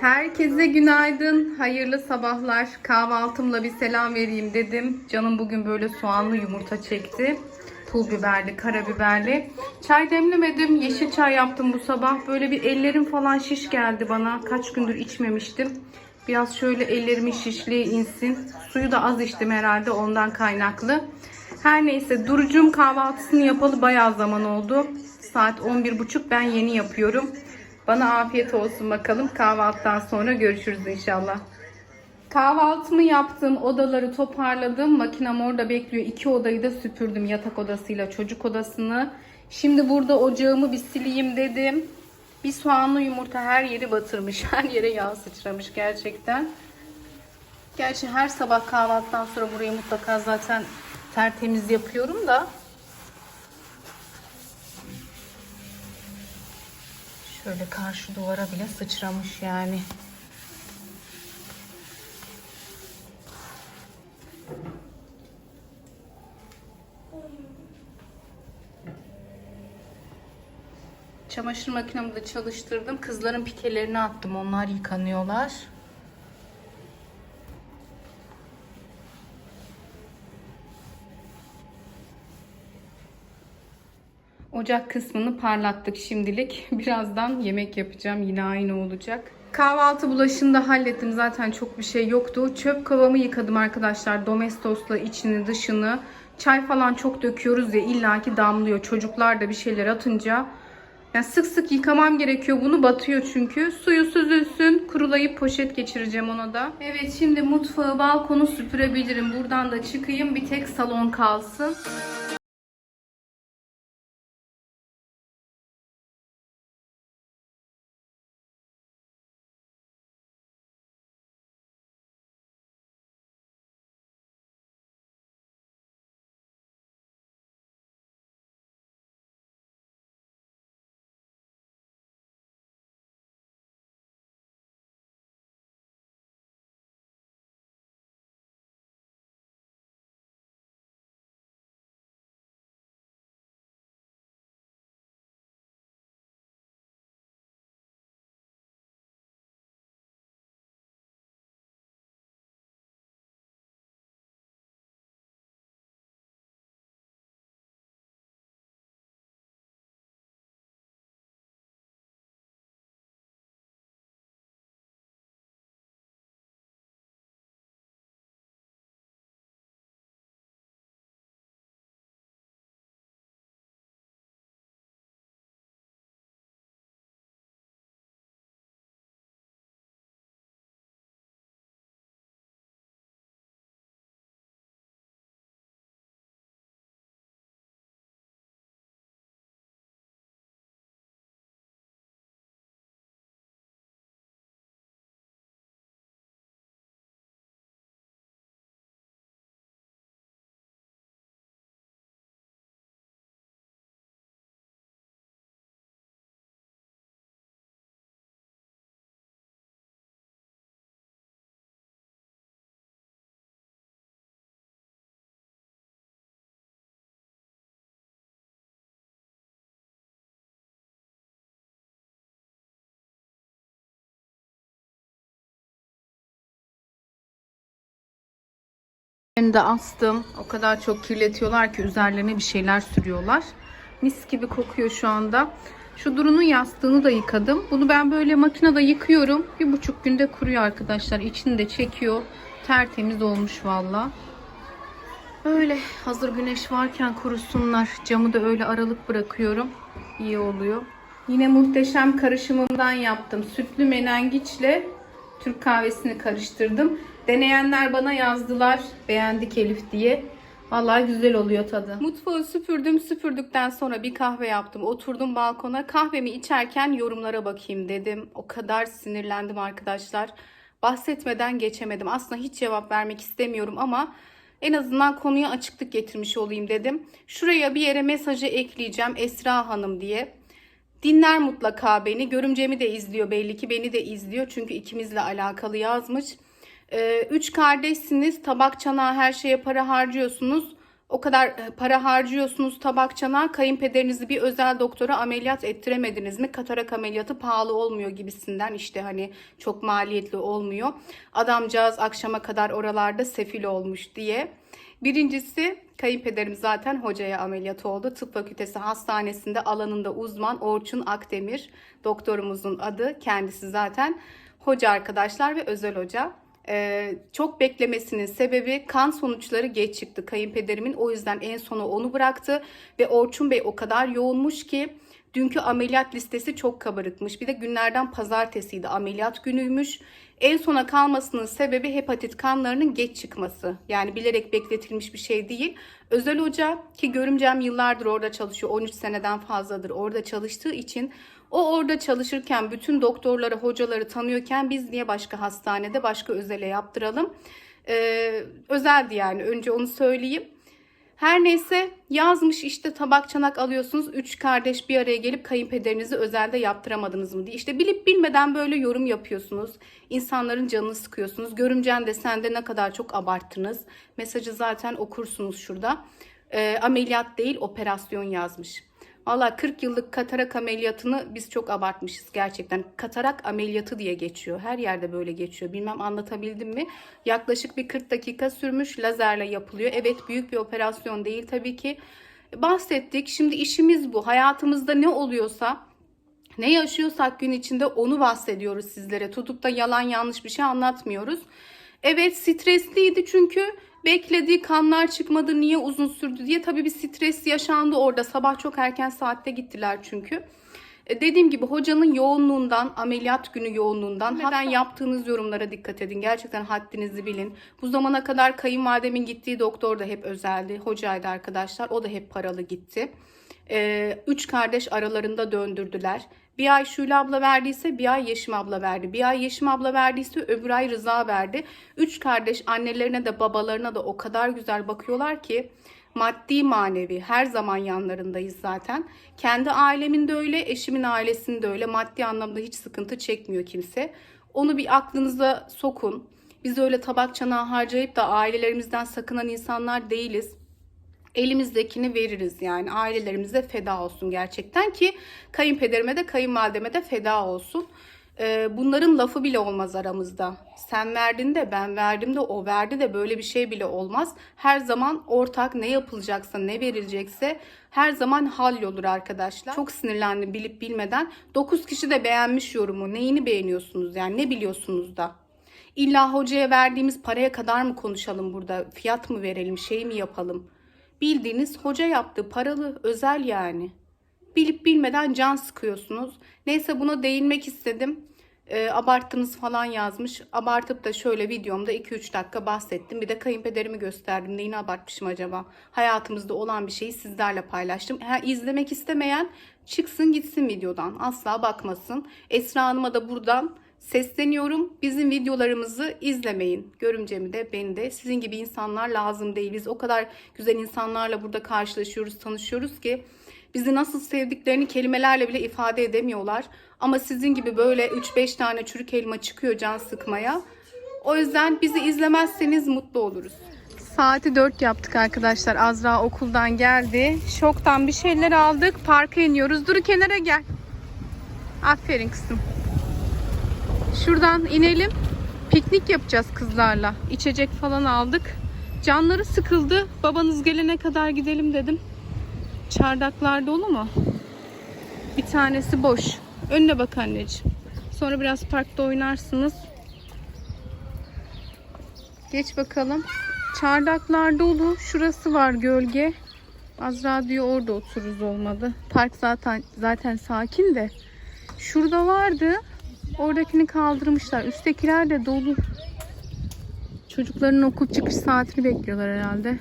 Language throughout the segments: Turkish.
Herkese günaydın, hayırlı sabahlar. Kahvaltımla bir selam vereyim dedim. Canım bugün böyle soğanlı yumurta çekti. Pul biberli, karabiberli. Çay demlemedim, yeşil çay yaptım bu sabah. Böyle bir ellerim falan şiş geldi bana. Kaç gündür içmemiştim. Biraz şöyle ellerimin şişliği insin. Suyu da az içtim herhalde ondan kaynaklı. Her neyse Durucum kahvaltısını yapalı bayağı zaman oldu. Saat 11.30 ben yeni yapıyorum. Bana afiyet olsun bakalım. Kahvaltıdan sonra görüşürüz inşallah. Kahvaltımı yaptım, odaları toparladım. Makinem orada bekliyor. İki odayı da süpürdüm. Yatak odasıyla çocuk odasını. Şimdi burada ocağımı bir sileyim dedim. Bir soğanlı yumurta her yeri batırmış. Her yere yağ sıçramış gerçekten. Gerçi her sabah kahvaltıdan sonra burayı mutlaka zaten tertemiz yapıyorum da. Şöyle karşı duvara bile sıçramış yani. Çamaşır makinemi de çalıştırdım. Kızların pikelerini attım. Onlar yıkanıyorlar. Ocak kısmını parlattık şimdilik. Birazdan yemek yapacağım. Yine aynı olacak. Kahvaltı bulaşını da hallettim. Zaten çok bir şey yoktu. Çöp kovamı yıkadım arkadaşlar. Domestosla içini dışını. Çay falan çok döküyoruz ya illaki damlıyor. Çocuklar da bir şeyler atınca. Yani sık sık yıkamam gerekiyor. Bunu batıyor çünkü. Suyu süzülsün. Kurulayıp poşet geçireceğim ona da. Evet şimdi mutfağı, balkonu süpürebilirim. Buradan da çıkayım. Bir tek salon kalsın. De astım. O kadar çok kirletiyorlar ki üzerlerine bir şeyler sürüyorlar. Mis gibi kokuyor şu anda. Şu Duru'nun yastığını da yıkadım. Bunu ben böyle makinede yıkıyorum. Bir buçuk günde kuruyor arkadaşlar. İçini de çekiyor. Tertemiz olmuş valla. Öyle hazır güneş varken kurusunlar. Camı da öyle aralık bırakıyorum. İyi oluyor. Yine muhteşem karışımımdan yaptım. Sütlü menengiçle Türk kahvesini karıştırdım. Deneyenler bana yazdılar. Beğendik Elif diye. Vallahi güzel oluyor tadı. Mutfağı süpürdüm. Süpürdükten sonra bir kahve yaptım. Oturdum balkona. Kahvemi içerken yorumlara bakayım dedim. O kadar sinirlendim arkadaşlar. Bahsetmeden geçemedim. Aslında hiç cevap vermek istemiyorum ama en azından konuya açıklık getirmiş olayım dedim. Şuraya bir yere mesajı ekleyeceğim Esra Hanım diye. Dinler mutlaka beni. Görümcemi de izliyor belli ki. Beni de izliyor. Çünkü ikimizle alakalı yazmış. Ee, üç kardeşsiniz. Tabak çanağı her şeye para harcıyorsunuz. O kadar e, para harcıyorsunuz tabakçana, kayınpederinizi bir özel doktora ameliyat ettiremediniz mi? Katarak ameliyatı pahalı olmuyor gibisinden işte hani çok maliyetli olmuyor. Adamcağız akşama kadar oralarda sefil olmuş diye. Birincisi kayınpederim zaten hocaya ameliyat oldu. Tıp Fakültesi Hastanesi'nde alanında uzman Orçun Akdemir doktorumuzun adı. Kendisi zaten hoca arkadaşlar ve özel hoca. Ee, çok beklemesinin sebebi kan sonuçları geç çıktı kayınpederimin. O yüzden en sona onu bıraktı ve Orçun Bey o kadar yoğunmuş ki dünkü ameliyat listesi çok kabarıkmış. Bir de günlerden pazartesiydi ameliyat günüymüş. En sona kalmasının sebebi hepatit kanlarının geç çıkması. Yani bilerek bekletilmiş bir şey değil. Özel hoca ki görümcem yıllardır orada çalışıyor. 13 seneden fazladır orada çalıştığı için o orada çalışırken bütün doktorları, hocaları tanıyorken biz niye başka hastanede, başka özele yaptıralım? Ee, özeldi yani önce onu söyleyeyim. Her neyse yazmış işte tabak çanak alıyorsunuz. Üç kardeş bir araya gelip kayınpederinizi özelde yaptıramadınız mı diye. İşte bilip bilmeden böyle yorum yapıyorsunuz. İnsanların canını sıkıyorsunuz. Görümcen de sen de ne kadar çok abarttınız. Mesajı zaten okursunuz şurada. Ee, ameliyat değil operasyon yazmış. Valla 40 yıllık katarak ameliyatını biz çok abartmışız gerçekten. Katarak ameliyatı diye geçiyor. Her yerde böyle geçiyor. Bilmem anlatabildim mi? Yaklaşık bir 40 dakika sürmüş. Lazerle yapılıyor. Evet büyük bir operasyon değil tabii ki. Bahsettik. Şimdi işimiz bu. Hayatımızda ne oluyorsa ne yaşıyorsak gün içinde onu bahsediyoruz sizlere. Tutup da yalan yanlış bir şey anlatmıyoruz. Evet stresliydi çünkü beklediği kanlar çıkmadı niye uzun sürdü diye tabii bir stres yaşandı orada. Sabah çok erken saatte gittiler çünkü. E, Dediğim gibi hocanın yoğunluğundan, ameliyat günü yoğunluğundan hemen yaptığınız yorumlara dikkat edin. Gerçekten haddinizi bilin. Bu zamana kadar kayınvalidemin gittiği doktor da hep özeldi. Hocaydı arkadaşlar. O da hep paralı gitti. Ee, üç kardeş aralarında döndürdüler. Bir ay Şule abla verdiyse bir ay Yeşim abla verdi. Bir ay Yeşim abla verdiyse öbür ay Rıza verdi. Üç kardeş annelerine de babalarına da o kadar güzel bakıyorlar ki maddi manevi her zaman yanlarındayız zaten. Kendi ailemin de öyle, eşimin ailesinin de öyle. Maddi anlamda hiç sıkıntı çekmiyor kimse. Onu bir aklınıza sokun. Biz öyle tabak çanağı harcayıp da ailelerimizden sakınan insanlar değiliz elimizdekini veririz yani ailelerimize feda olsun gerçekten ki kayınpederime de kayınvalideme de feda olsun. Ee, bunların lafı bile olmaz aramızda. Sen verdin de ben verdim de o verdi de böyle bir şey bile olmaz. Her zaman ortak ne yapılacaksa ne verilecekse her zaman hallolur arkadaşlar. Çok sinirlendim bilip bilmeden. 9 kişi de beğenmiş yorumu. Neyini beğeniyorsunuz yani ne biliyorsunuz da? İlla hocaya verdiğimiz paraya kadar mı konuşalım burada? Fiyat mı verelim, şey mi yapalım? Bildiğiniz hoca yaptı. Paralı, özel yani. Bilip bilmeden can sıkıyorsunuz. Neyse buna değinmek istedim. E, abarttınız falan yazmış. Abartıp da şöyle videomda 2-3 dakika bahsettim. Bir de kayınpederimi gösterdim. Neyini abartmışım acaba? Hayatımızda olan bir şeyi sizlerle paylaştım. Ha, izlemek istemeyen çıksın gitsin videodan. Asla bakmasın. Esra Hanım'a da buradan sesleniyorum. Bizim videolarımızı izlemeyin. Görümcemi de beni de. Sizin gibi insanlar lazım değil. Biz o kadar güzel insanlarla burada karşılaşıyoruz, tanışıyoruz ki bizi nasıl sevdiklerini kelimelerle bile ifade edemiyorlar. Ama sizin gibi böyle 3-5 tane çürük elma çıkıyor can sıkmaya. O yüzden bizi izlemezseniz mutlu oluruz. Saati 4 yaptık arkadaşlar. Azra okuldan geldi. Şoktan bir şeyler aldık. Parka iniyoruz. Dur kenara gel. Aferin kızım. Şuradan inelim. Piknik yapacağız kızlarla. İçecek falan aldık. Canları sıkıldı. Babanız gelene kadar gidelim dedim. Çardaklar dolu mu? Bir tanesi boş. Önüne bak anneciğim. Sonra biraz parkta oynarsınız. Geç bakalım. Çardaklar dolu. Şurası var gölge. Azra diyor orada otururuz olmadı. Park zaten zaten sakin de. Şurada vardı. Oradakini kaldırmışlar. Üsttekiler de dolu. Çocukların okul çıkış saatini bekliyorlar herhalde.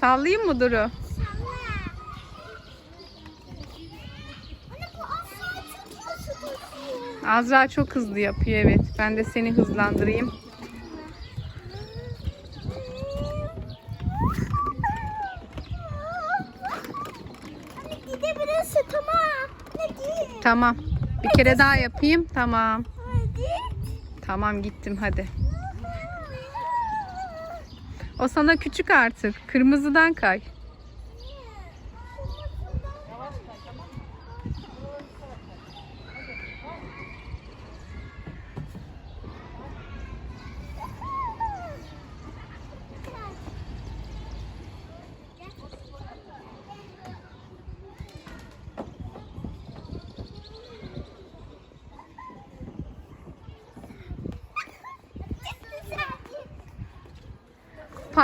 Sallayayım mı Duru? Azra çok hızlı yapıyor evet. Ben de seni hızlandırayım. Anne gidebilirsin tamam. Bir kere daha yapayım. Tamam. Tamam gittim hadi. O sana küçük artık. Kırmızıdan kay.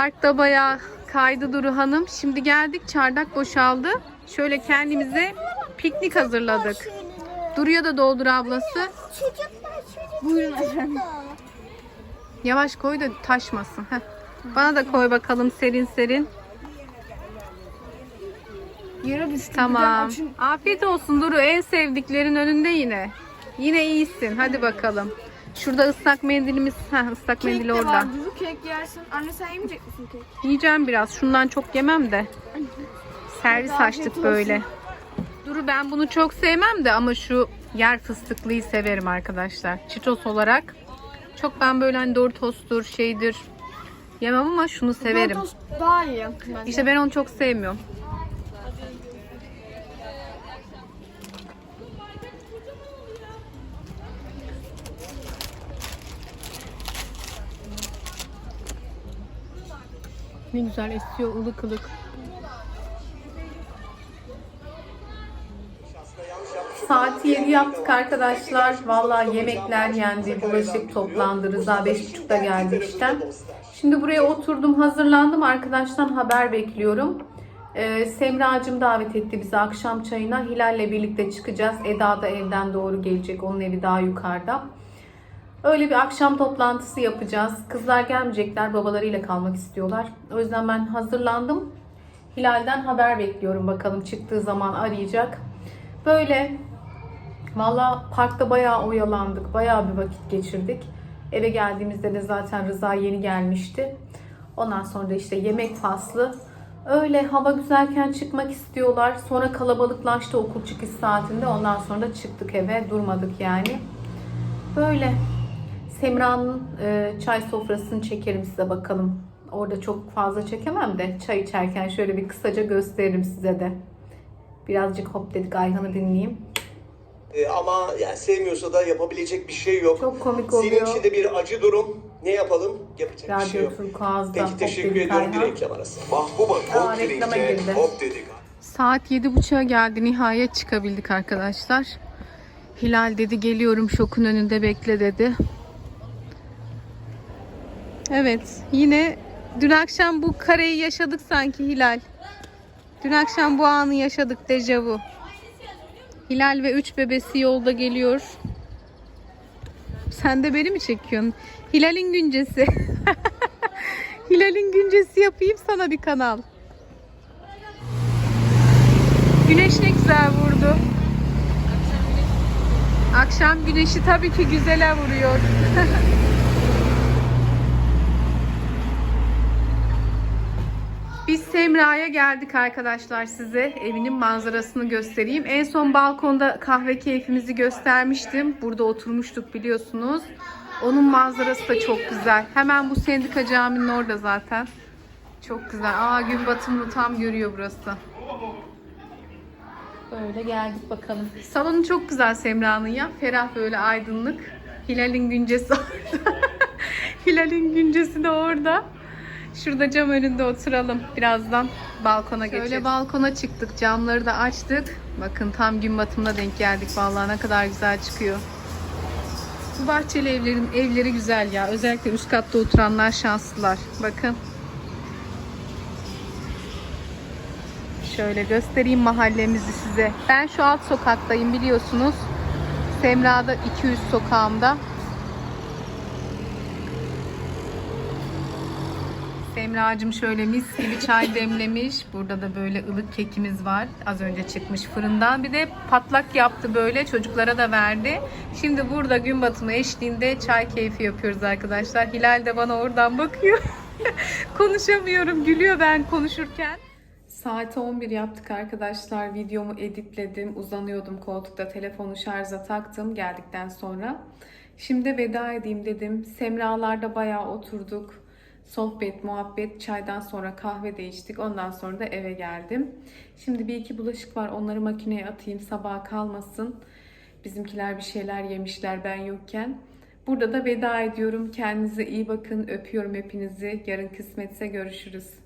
Parkta bayağı kaydı Duru Hanım. Şimdi geldik çardak boşaldı. Şöyle kendimize piknik hazırladık. Duru'ya da doldur ablası. Buyurun efendim. Yavaş koy da taşmasın. Heh. Bana da koy bakalım serin serin. Bisküvi. Tamam. Afiyet olsun Duru. En sevdiklerin önünde yine. Yine iyisin. Hadi bakalım. Şurada ıslak mendilimiz. Heh, ıslak Kek mendil de orada. var. Dudu kek yersin. Anne sen yemeyecek misin kek? Yiyeceğim biraz. Şundan çok yemem de. Servis Afiyet açtık olsun. böyle. Duru ben bunu çok sevmem de ama şu yer fıstıklıyı severim arkadaşlar. Çitos olarak. Çok ben böyle hani Doritos'tur şeydir yemem ama şunu severim. Doritos daha iyi. bence. İşte ben onu çok sevmiyorum. Ne güzel esiyor ılık ılık. Saat 7 yaptık arkadaşlar. Vallahi yemekler yendi, bulaşık toplandı. Rıza 5.30'da geldi işten. Şimdi buraya oturdum, hazırlandım. Arkadaştan haber bekliyorum. Ee, Semracığım davet etti bizi akşam çayına. Hilal'le birlikte çıkacağız. Eda da evden doğru gelecek. Onun evi daha yukarıda. Öyle bir akşam toplantısı yapacağız. Kızlar gelmeyecekler. Babalarıyla kalmak istiyorlar. O yüzden ben hazırlandım. Hilal'den haber bekliyorum. Bakalım çıktığı zaman arayacak. Böyle Valla parkta bayağı oyalandık. Bayağı bir vakit geçirdik. Eve geldiğimizde de zaten Rıza yeni gelmişti. Ondan sonra işte yemek faslı. Öyle hava güzelken çıkmak istiyorlar. Sonra kalabalıklaştı okul çıkış saatinde. Ondan sonra da çıktık eve. Durmadık yani. Böyle. Semra'nın e, çay sofrasını çekerim size bakalım. Orada çok fazla çekemem de çay içerken şöyle bir kısaca gösteririm size de. Birazcık hop dedik Ayhan'ı dinleyeyim. Ee, ama yani sevmiyorsa da yapabilecek bir şey yok. Çok komik Senin oluyor. için de bir acı durum. Ne yapalım? Yapacak bir şey Radyo yok. Turkuaz'da Peki teşekkür dedik ediyorum bir reklam arası. Mahbuba hop girdi. hop dedik. Saat 7.30'a geldi. Nihayet çıkabildik arkadaşlar. Hilal dedi geliyorum şokun önünde bekle dedi. Evet yine dün akşam bu kareyi yaşadık sanki Hilal. Dün akşam bu anı yaşadık dejavu. Hilal ve üç bebesi yolda geliyor. Sen de beni mi çekiyorsun? Hilal'in güncesi. Hilal'in güncesi yapayım sana bir kanal. Güneş ne güzel vurdu. Akşam güneşi tabii ki güzele vuruyor. Biz Semra'ya geldik arkadaşlar size. Evinin manzarasını göstereyim. En son balkonda kahve keyfimizi göstermiştim. Burada oturmuştuk biliyorsunuz. Onun manzarası da çok güzel. Hemen bu Sendika Camii'nin orada zaten. Çok güzel. Aa gün batımını tam görüyor burası. Böyle geldik bakalım. Salonu çok güzel Semra'nın ya. Ferah böyle aydınlık. Hilal'in güncesi orada. Hilal'in güncesi de orada. Şurada cam önünde oturalım. Birazdan balkona geçelim. Şöyle balkona çıktık. Camları da açtık. Bakın tam gün batımına denk geldik. Vallahi ne kadar güzel çıkıyor. Bu bahçeli evlerin evleri güzel ya. Özellikle üst katta oturanlar şanslılar. Bakın. Şöyle göstereyim mahallemizi size. Ben şu alt sokaktayım biliyorsunuz. Semra'da 200 sokağımda. Semra'cığım şöyle mis gibi çay demlemiş. Burada da böyle ılık kekimiz var. Az önce çıkmış fırından. Bir de patlak yaptı böyle. Çocuklara da verdi. Şimdi burada gün batımı eşliğinde çay keyfi yapıyoruz arkadaşlar. Hilal de bana oradan bakıyor. Konuşamıyorum. Gülüyor ben konuşurken. Saati 11 yaptık arkadaşlar. Videomu editledim. Uzanıyordum koltukta. Telefonu şarja taktım geldikten sonra. Şimdi veda edeyim dedim. Semralarda bayağı oturduk. Sohbet, muhabbet, çaydan sonra kahve de içtik. Ondan sonra da eve geldim. Şimdi bir iki bulaşık var. Onları makineye atayım. Sabaha kalmasın. Bizimkiler bir şeyler yemişler ben yokken. Burada da veda ediyorum. Kendinize iyi bakın. Öpüyorum hepinizi. Yarın kısmetse görüşürüz.